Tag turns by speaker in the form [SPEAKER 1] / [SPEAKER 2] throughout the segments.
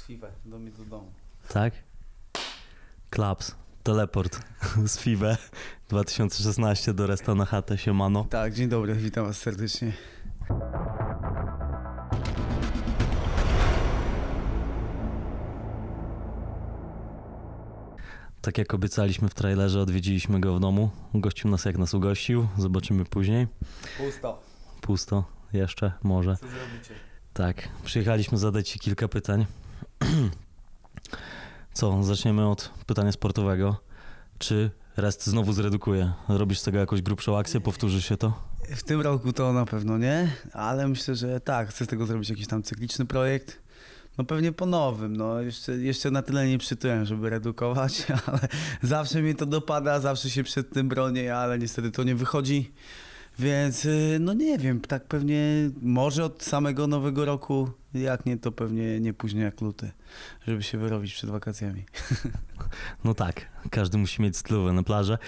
[SPEAKER 1] z FIWE do mnie do domu.
[SPEAKER 2] Tak? Klaps. Teleport z FIBE 2016 do Resta na chatę, siemano.
[SPEAKER 1] Tak, dzień dobry, witam was serdecznie.
[SPEAKER 2] Tak jak obiecaliśmy w trailerze, odwiedziliśmy go w domu. Gościł nas jak nas ugościł, zobaczymy później.
[SPEAKER 1] Pusto.
[SPEAKER 2] Pusto, jeszcze, może.
[SPEAKER 1] Co zrobicie?
[SPEAKER 2] Tak, przyjechaliśmy zadać Ci kilka pytań. Co, zaczniemy od pytania sportowego. Czy Rest znowu zredukuje? Robisz z tego jakąś grubszą akcję? Powtórzy się to?
[SPEAKER 1] W tym roku to na pewno nie, ale myślę, że tak, chcę z tego zrobić jakiś tam cykliczny projekt. No pewnie po nowym, no jeszcze, jeszcze na tyle nie przytyłem, żeby redukować, ale zawsze mnie to dopada, zawsze się przed tym bronię, ale niestety to nie wychodzi. Więc y, no nie wiem, tak pewnie może od samego nowego roku, jak nie to pewnie nie później jak luty, żeby się wyrobić przed wakacjami.
[SPEAKER 2] No tak, każdy musi mieć stylówę na plażę.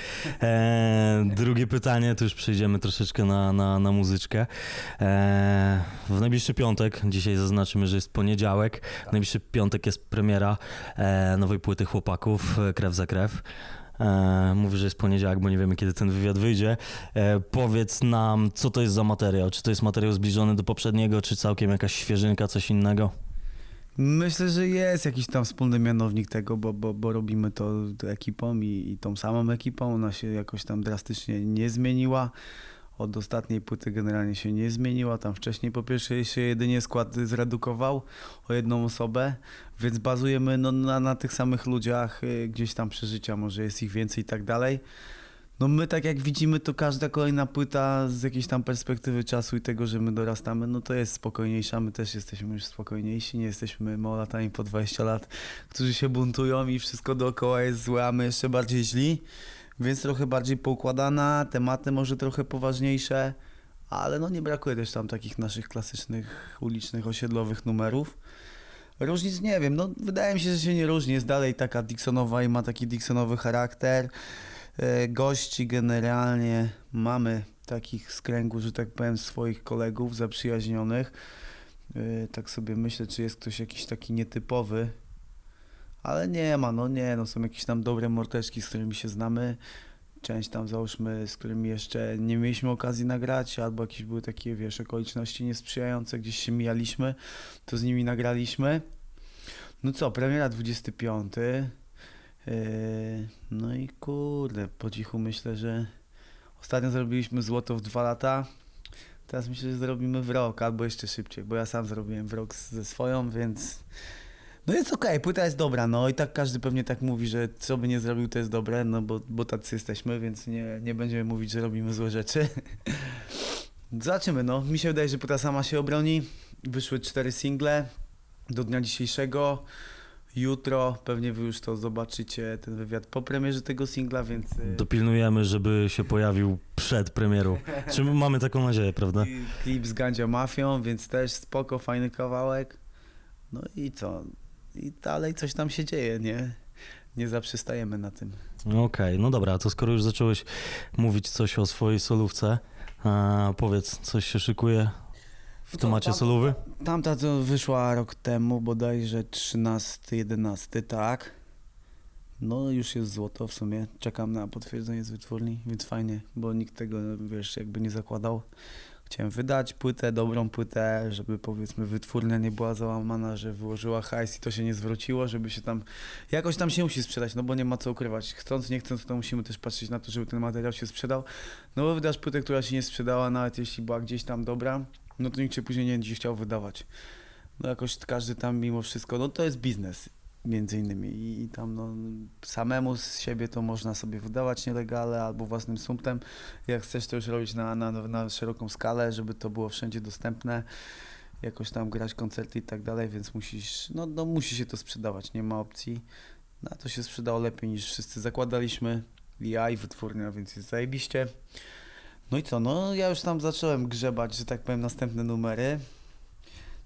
[SPEAKER 2] E, drugie pytanie, to już przejdziemy troszeczkę na, na, na muzyczkę. E, w najbliższy piątek, dzisiaj zaznaczymy, że jest poniedziałek, w najbliższy piątek jest premiera e, nowej płyty chłopaków, e, Krew za Krew. E, mówię, że jest poniedziałek, bo nie wiemy, kiedy ten wywiad wyjdzie. E, powiedz nam, co to jest za materiał? Czy to jest materiał zbliżony do poprzedniego, czy całkiem jakaś świeżynka, coś innego?
[SPEAKER 1] Myślę, że jest jakiś tam wspólny mianownik tego, bo, bo, bo robimy to ekipą i, i tą samą ekipą. Ona się jakoś tam drastycznie nie zmieniła. Od ostatniej płyty generalnie się nie zmieniła. Tam wcześniej po pierwsze się jedynie skład zredukował o jedną osobę, więc bazujemy no, na, na tych samych ludziach, y, gdzieś tam przeżycia, może jest ich więcej i tak dalej. No my tak jak widzimy, to każda kolejna płyta z jakiejś tam perspektywy czasu i tego, że my dorastamy, no to jest spokojniejsza. My też jesteśmy już spokojniejsi, nie jesteśmy małolatami po 20 lat, którzy się buntują i wszystko dookoła jest złe, a my jeszcze bardziej źli. Więc trochę bardziej poukładana, tematy może trochę poważniejsze, ale no nie brakuje też tam takich naszych klasycznych, ulicznych, osiedlowych numerów. Różnic nie wiem, no wydaje mi się, że się nie różni. Jest dalej taka Dixonowa i ma taki Dixonowy charakter. E, Gości generalnie mamy takich z kręgu, że tak powiem, swoich kolegów zaprzyjaźnionych. E, Tak sobie myślę, czy jest ktoś jakiś taki nietypowy, ale nie ma, no nie, no są jakieś tam dobre morteczki, z którymi się znamy. Część tam załóżmy, z którymi jeszcze nie mieliśmy okazji nagrać, albo jakieś były takie, wiesz, okoliczności niesprzyjające, gdzieś się mijaliśmy, to z nimi nagraliśmy. No co, premiera 25. Yy, no i kurde, po cichu myślę, że ostatnio zrobiliśmy złoto w dwa lata. Teraz myślę, że zrobimy w rok, albo jeszcze szybciej, bo ja sam zrobiłem w rok ze swoją, więc no jest okej, płyta jest dobra, no i tak każdy pewnie tak mówi, że co by nie zrobił, to jest dobre, no bo, bo tacy jesteśmy, więc nie, nie będziemy mówić, że robimy złe rzeczy. Zobaczymy, no. Mi się wydaje, że płyta sama się obroni. Wyszły cztery single do dnia dzisiejszego. Jutro pewnie wy już to zobaczycie, ten wywiad po premierze tego singla, więc... y,
[SPEAKER 2] Dopilnujemy, żeby się pojawił przed premierą. Czy mamy taką nadzieję, prawda?
[SPEAKER 1] i klip z Gandzia Mafią, więc też spoko, fajny kawałek. No i co? I dalej coś tam się dzieje, nie? Nie zaprzestajemy na tym.
[SPEAKER 2] Okej, no dobra, to skoro już zacząłeś mówić coś o swojej solówce, powiedz, coś się szykuje w temacie
[SPEAKER 1] tam-
[SPEAKER 2] solówy?
[SPEAKER 1] Tamta to wyszła rok temu, bodajże 13-11, tak. No już jest złoto w sumie. Czekam na potwierdzenie z wytwórni, więc fajnie, bo nikt tego, wiesz, jakby nie zakładał. Chciałem wydać płytę, dobrą płytę, żeby powiedzmy wytwórnia nie była załamana, że wyłożyła hajs i to się nie zwróciło, żeby się tam... Jakoś tam się musi sprzedać, no bo nie ma co ukrywać. Chcąc, nie chcąc, to musimy też patrzeć na to, żeby ten materiał się sprzedał. No bo wydasz płytę, która się nie sprzedała, nawet jeśli była gdzieś tam dobra, no to nikt się później nie będzie chciał wydawać. No jakoś każdy tam mimo wszystko, no to jest biznes między innymi i, i tam no samemu z siebie to można sobie wydawać nielegalnie albo własnym sumptem. Jak chcesz to już robić na, na, na szeroką skalę, żeby to było wszędzie dostępne, jakoś tam grać koncerty i tak dalej, więc musisz, no, no musi się to sprzedawać, nie ma opcji. No a to się sprzedało lepiej niż wszyscy zakładaliśmy, ja i wytwórnia, więc jest zajebiście. No i co, no ja już tam zacząłem grzebać, że tak powiem, następne numery.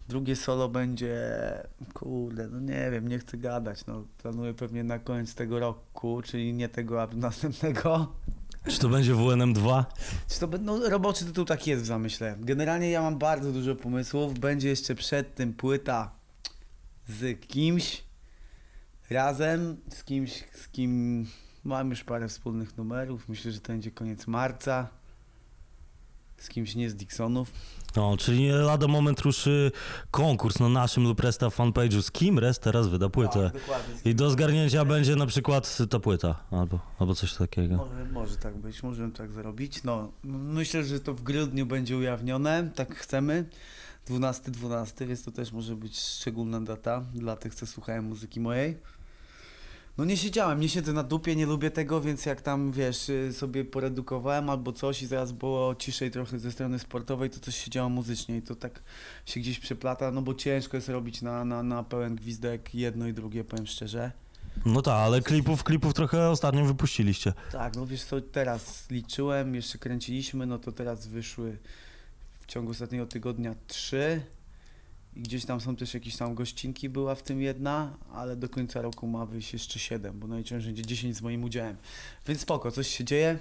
[SPEAKER 1] Drugie solo będzie, kurde, no nie wiem, nie chcę gadać, no planuję pewnie na koniec tego roku, czyli nie tego, a następnego.
[SPEAKER 2] Czy to będzie WNM2?
[SPEAKER 1] Czy to no, roboczy tytuł tak jest w zamyśle. Generalnie ja mam bardzo dużo pomysłów, będzie jeszcze przed tym płyta z kimś razem, z kimś, z kim mam już parę wspólnych numerów. Myślę, że to będzie koniec marca. Z kimś nie z Dixonów.
[SPEAKER 2] No, czyli lada moment ruszy konkurs na naszym lub Resta fanpage'u. Z kim Rest teraz wyda płytę?
[SPEAKER 1] Tak.
[SPEAKER 2] I do zgarnięcia będzie na przykład ta płyta, albo, albo coś takiego.
[SPEAKER 1] Może, może tak być, możemy tak zrobić. No, myślę, że to w grudniu będzie ujawnione, tak chcemy. 12-12, więc to też może być szczególna data dla tych, co słuchają muzyki mojej. No nie siedziałem, nie siedzę na dupie, nie lubię tego, więc jak tam, wiesz, y, sobie poredukowałem albo coś i zaraz było ciszej trochę ze strony sportowej, to coś się działo muzycznie i to tak się gdzieś przeplata, no bo ciężko jest robić na, na, na pełen gwizdek jedno i drugie, powiem szczerze.
[SPEAKER 2] No tak, ale klipów, klipów trochę ostatnio wypuściliście.
[SPEAKER 1] Tak, no wiesz co, teraz liczyłem, jeszcze kręciliśmy, no to teraz wyszły w ciągu ostatniego tygodnia trzy gdzieś tam są też jakieś tam gościnki, była w tym jedna, ale do końca roku ma wyjść jeszcze siedem, bo najczęściej będzie 10 z moim udziałem. Więc spoko, coś się dzieje,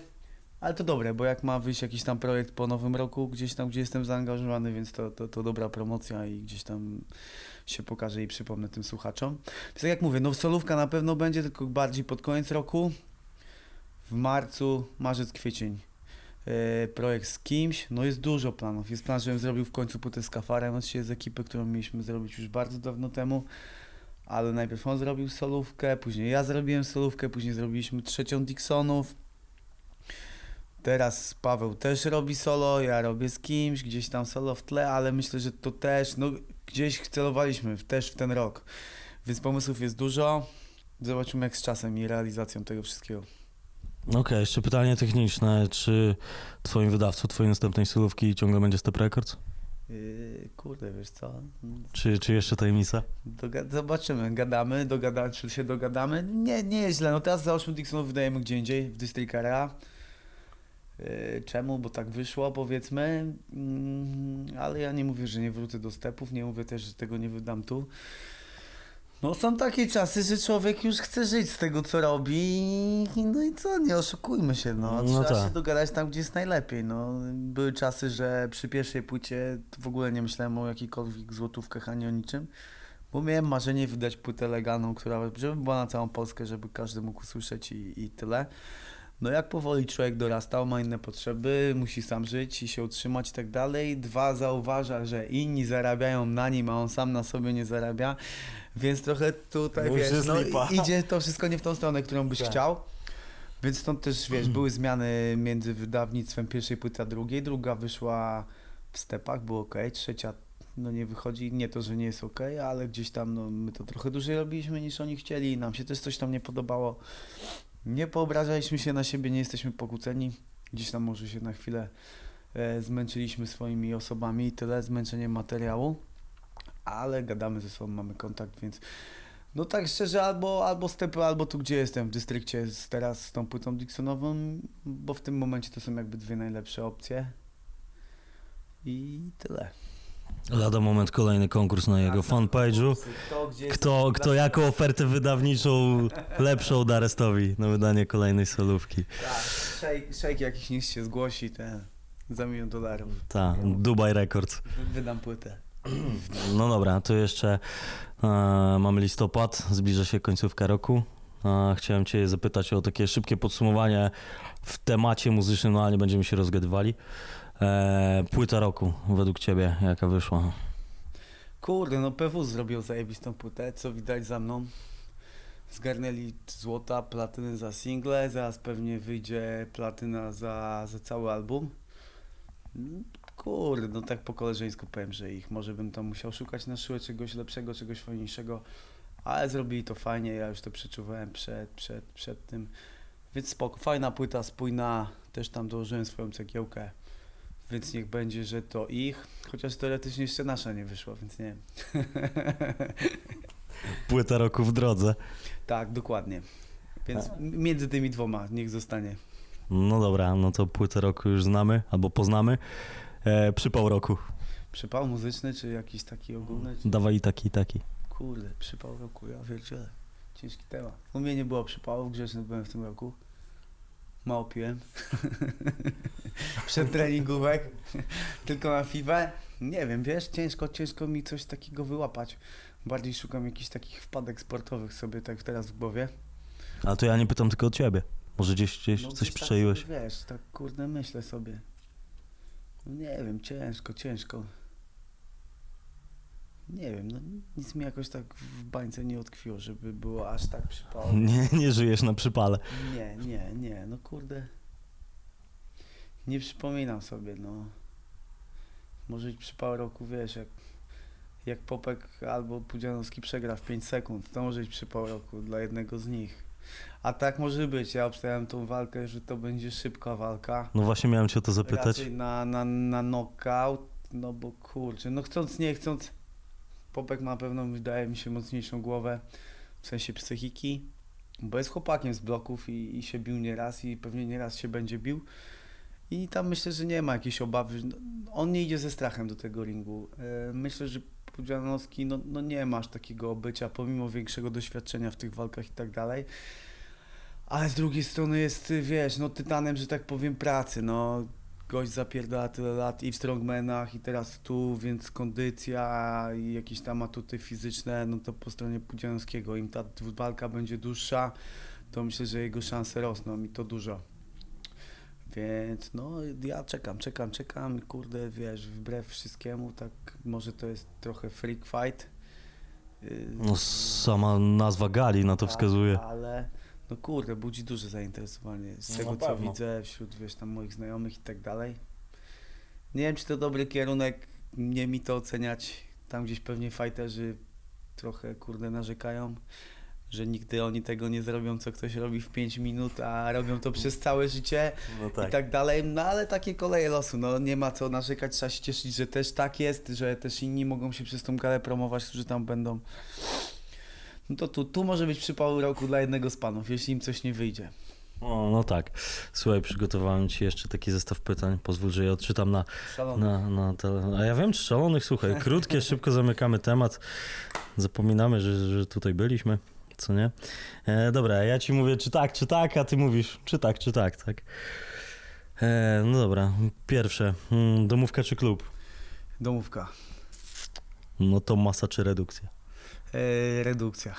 [SPEAKER 1] ale to dobre, bo jak ma wyjść jakiś tam projekt po nowym roku, gdzieś tam, gdzie jestem zaangażowany, więc to, to, to dobra promocja i gdzieś tam się pokaże i przypomnę tym słuchaczom. Więc tak jak mówię, no solówka na pewno będzie, tylko bardziej pod koniec roku w marcu, marzec, kwiecień. E, projekt z kimś, no jest dużo planów. Jest plan, żebym zrobił w końcu płytę z kafarem siebie z ekipy, którą mieliśmy zrobić już bardzo dawno temu. Ale najpierw on zrobił solówkę, później ja zrobiłem solówkę, później zrobiliśmy trzecią Dixonów. Teraz Paweł też robi solo, ja robię z kimś, gdzieś tam solo w tle, ale myślę, że to też, no gdzieś celowaliśmy też w ten rok. Więc pomysłów jest dużo. Zobaczymy jak z czasem i realizacją tego wszystkiego.
[SPEAKER 2] Okej, jeszcze pytanie techniczne. Czy twoim wydawcą twojej następnej solówki ciągle będzie Step Records?
[SPEAKER 1] Yy, kurde, wiesz co?
[SPEAKER 2] Czy, czy jeszcze tajemnica?
[SPEAKER 1] Doga- zobaczymy, gadamy, dogada, czy się dogadamy. Nie, nie jest źle. No teraz za 8 Dixonów wydajemy gdzie indziej, w District Area. Yy, czemu? Bo tak wyszło, powiedzmy. Mm, ale ja nie mówię, że nie wrócę do stepów, nie mówię też, że tego nie wydam tu. No są takie czasy, że człowiek już chce żyć z tego, co robi. No i co, nie oszukujmy się, no.
[SPEAKER 2] No
[SPEAKER 1] Trzeba
[SPEAKER 2] tak.
[SPEAKER 1] się dogadać tam, gdzie jest najlepiej. No. Były czasy, że przy pierwszej płycie w ogóle nie myślałem o jakichkolwiek złotówkach ani o niczym. Bo miałem marzenie wydać płytę legalną, która żeby była na całą Polskę, żeby każdy mógł usłyszeć i, i tyle. No jak powoli człowiek dorastał, ma inne potrzeby, musi sam żyć i się utrzymać i tak dalej. Dwa, zauważa, że inni zarabiają na nim, a on sam na sobie nie zarabia. Więc trochę tutaj, wiesz, no, idzie to wszystko nie w tą stronę, którą byś
[SPEAKER 2] Tak.
[SPEAKER 1] chciał. Więc stąd też, wiesz, były zmiany między wydawnictwem pierwszej płyty a drugiej. Druga wyszła w stepach, było ok. Trzecia, no nie wychodzi. Nie to, że nie jest ok, ale gdzieś tam, no my to trochę dłużej robiliśmy niż oni chcieli. Nam się też coś tam nie podobało. Nie poobrażaliśmy się na siebie, nie jesteśmy pokłóceni. Gdzieś tam może się na chwilę e, zmęczyliśmy swoimi osobami i tyle, zmęczeniem materiału. Ale gadamy ze sobą, mamy kontakt, więc no tak szczerze, albo, albo stepy, albo tu gdzie jestem, w dystrykcie z, teraz z tą płytą Dixonową, bo w tym momencie to są jakby dwie najlepsze opcje. I tyle.
[SPEAKER 2] Lada moment kolejny konkurs na jego
[SPEAKER 1] Tak, tak.
[SPEAKER 2] fanpage'u.
[SPEAKER 1] Kto,
[SPEAKER 2] Kto, jaką ofertę wydawniczą lepszą da Restowi na wydanie kolejnej solówki?
[SPEAKER 1] Tak, shake jakiś niech się zgłosi, ten za milion dolarów.
[SPEAKER 2] Ta, Dubai Records.
[SPEAKER 1] Wy- Wydam płytę.
[SPEAKER 2] No dobra, to jeszcze e, mamy listopad, zbliża się końcówka roku. E, chciałem Cię zapytać o takie szybkie podsumowanie w temacie muzycznym, no ale nie będziemy się rozgadywali. E, płyta roku według Ciebie, jaka wyszła?
[SPEAKER 1] Kurde, no PW zrobił zajebistą płytę, co widać za mną. Zgarnęli złota, platyny za single, zaraz pewnie wyjdzie platyna za, za cały album. Kurde, no tak po koleżeńsku powiem, że ich może bym tam musiał szukać na siłę czegoś lepszego, czegoś fajniejszego, ale zrobili to fajnie, ja już to przeczuwałem przed, przed, przed tym. Więc spoko, fajna płyta, spójna, też tam dołożyłem swoją cegiełkę, więc niech będzie, że to ich, chociaż teoretycznie jeszcze nasza nie wyszła, więc nie wiem.
[SPEAKER 2] Płyta roku w drodze.
[SPEAKER 1] tak, dokładnie. Więc m- między tymi dwoma niech zostanie.
[SPEAKER 2] No dobra, no to płytę roku już znamy, albo poznamy. E, przypał roku.
[SPEAKER 1] Przypał muzyczny, czy jakiś taki ogólny? Czy...
[SPEAKER 2] Dawaj taki, taki.
[SPEAKER 1] Kurde, przypał roku, ja wieldziele. Ciężki temat. U mnie nie było przypałów, grzeczny byłem w tym roku. Mało piłem. Przed treningówek. Tylko na FIWę. Nie wiem, wiesz, ciężko, ciężko mi coś takiego wyłapać. Bardziej szukam jakichś takich wpadek sportowych sobie tak teraz w głowie.
[SPEAKER 2] Ale to ja nie pytam tylko o ciebie. Może gdzieś, gdzieś
[SPEAKER 1] No,
[SPEAKER 2] coś
[SPEAKER 1] tak
[SPEAKER 2] przyczaiłeś?
[SPEAKER 1] sobie, wiesz, tak kurde myślę sobie. No nie wiem, ciężko, ciężko. Nie wiem, no nic mi jakoś tak w bańce nie utkwiło, żeby było aż tak przypało.
[SPEAKER 2] Nie, nie żyjesz na przypale.
[SPEAKER 1] Nie, nie, nie, no kurde. Nie przypominam sobie, no. Może być przypał roku, wiesz, jak, jak Popek albo Pudzianowski przegra w 5 sekund, to może być przypał roku dla jednego z nich. A tak może być, ja obstawiam tą walkę, że to będzie szybka walka.
[SPEAKER 2] No właśnie miałem cię o to zapytać.
[SPEAKER 1] Raczej na, na, na knockout, no bo kurczę, no chcąc, nie chcąc, Popek ma pewną, wydaje mi się, mocniejszą głowę, w sensie psychiki, bo jest chłopakiem z bloków i, i się bił nieraz i pewnie nieraz się będzie bił. I tam myślę, że nie ma jakiejś obawy. No, On nie idzie ze strachem do tego ringu. E, Myślę, że Pudzianowski no, no nie masz takiego obycia, pomimo większego doświadczenia w tych walkach i tak dalej. Ale z drugiej strony jest, wiesz, no tytanem, że tak powiem, pracy, no. Gość zapierdala tyle lat i w strongmanach i teraz tu, więc kondycja i jakieś tam atuty fizyczne, no to po stronie Pudzianowskiego. Im ta walka będzie dłuższa, to myślę, że jego szanse rosną i to dużo. Więc no, ja czekam, czekam, czekam. Kurde, wiesz, wbrew wszystkiemu, tak może to jest trochę freak fight. Yy,
[SPEAKER 2] No sama nazwa gali na to
[SPEAKER 1] tak,
[SPEAKER 2] wskazuje.
[SPEAKER 1] Ale no kurde, budzi duże zainteresowanie z
[SPEAKER 2] No
[SPEAKER 1] tego co
[SPEAKER 2] pewno.
[SPEAKER 1] widzę wśród wiesz tam moich znajomych i tak dalej. Nie wiem czy to dobry kierunek, nie mi to oceniać. Tam gdzieś pewnie fighterzy trochę kurde narzekają, że nigdy oni tego nie zrobią, co ktoś robi w 5 minut, a robią to przez całe życie
[SPEAKER 2] No
[SPEAKER 1] i tak dalej. No ale takie koleje losu, no nie ma co narzekać, trzeba się cieszyć, że też tak jest, że też inni mogą się przez tą galę promować, którzy tam będą. No to tu, tu może być przypał roku dla jednego z panów, jeśli im coś nie wyjdzie.
[SPEAKER 2] O, no tak. Słuchaj, przygotowałem ci jeszcze taki zestaw pytań. Pozwól, że je odczytam na, na, na tele... A ja wiem, szalonych, słuchaj. Krótkie, szybko zamykamy temat. Zapominamy, że, że tutaj byliśmy, co nie? E, dobra, ja ci mówię, czy tak, czy tak, a ty mówisz, czy tak, czy tak, tak. E, no dobra, pierwsze. Mm, Domówka czy klub?
[SPEAKER 1] Domówka.
[SPEAKER 2] No to masa czy redukcja?
[SPEAKER 1] E, redukcja.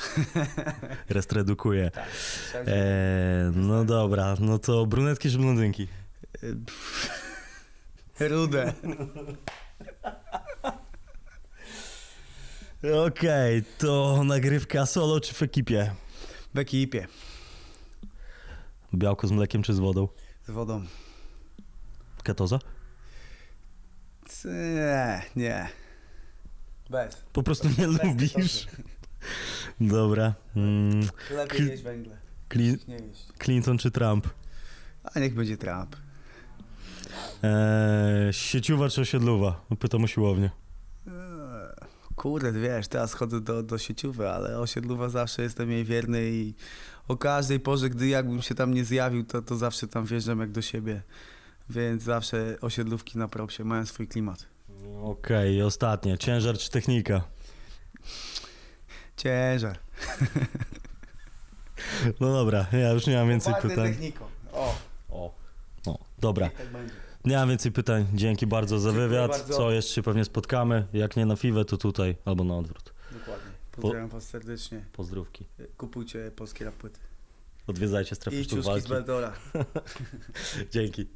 [SPEAKER 2] Rest redukuje.
[SPEAKER 1] Tak.
[SPEAKER 2] E, no dobra, no to brunetki czy blondynki?
[SPEAKER 1] Rude.
[SPEAKER 2] Okej, to nagrywka solo czy w ekipie?
[SPEAKER 1] W ekipie.
[SPEAKER 2] Białko z mlekiem czy z wodą?
[SPEAKER 1] Z wodą.
[SPEAKER 2] Ketoza?
[SPEAKER 1] Nie, nie. Bez.
[SPEAKER 2] Po prostu nie lubisz. Dobra. Mm,
[SPEAKER 1] Lepiej
[SPEAKER 2] Kl-
[SPEAKER 1] jeść węgle.
[SPEAKER 2] Cli-
[SPEAKER 1] Nie jeść.
[SPEAKER 2] Clinton czy Trump?
[SPEAKER 1] A niech będzie Trump.
[SPEAKER 2] Eee, sieciowa czy osiedlowa? Pytam o siłownię.
[SPEAKER 1] Eee, Kurde, wiesz, teraz chodzę do, do sieciówy, ale osiedlowa zawsze jestem jej wierny i o każdej porze, gdy jakbym się tam nie zjawił, to, to zawsze tam wjeżdżam jak do siebie. Więc zawsze osiedlówki na propsie mają swój klimat.
[SPEAKER 2] Okej, ostatnie. Ciężar czy technika?
[SPEAKER 1] Ciężar.
[SPEAKER 2] No dobra, ja już nie mam więcej pytań.
[SPEAKER 1] techniką. O,
[SPEAKER 2] O. No, dobra.
[SPEAKER 1] tak będzie.
[SPEAKER 2] Nie mam więcej pytań. Dzięki bardzo za
[SPEAKER 1] Dziękuję
[SPEAKER 2] wywiad.
[SPEAKER 1] bardzo.
[SPEAKER 2] Co jeszcze się pewnie spotkamy? Jak nie na FIWE, to tutaj albo na odwrót.
[SPEAKER 1] Dokładnie. Pozdrawiam was serdecznie.
[SPEAKER 2] Pozdrówki.
[SPEAKER 1] Kupujcie polskie rapłyty.
[SPEAKER 2] Odwiedzajcie strefę
[SPEAKER 1] I
[SPEAKER 2] sztuk
[SPEAKER 1] ciuszki z
[SPEAKER 2] walki.
[SPEAKER 1] Beldora.
[SPEAKER 2] Dzięki.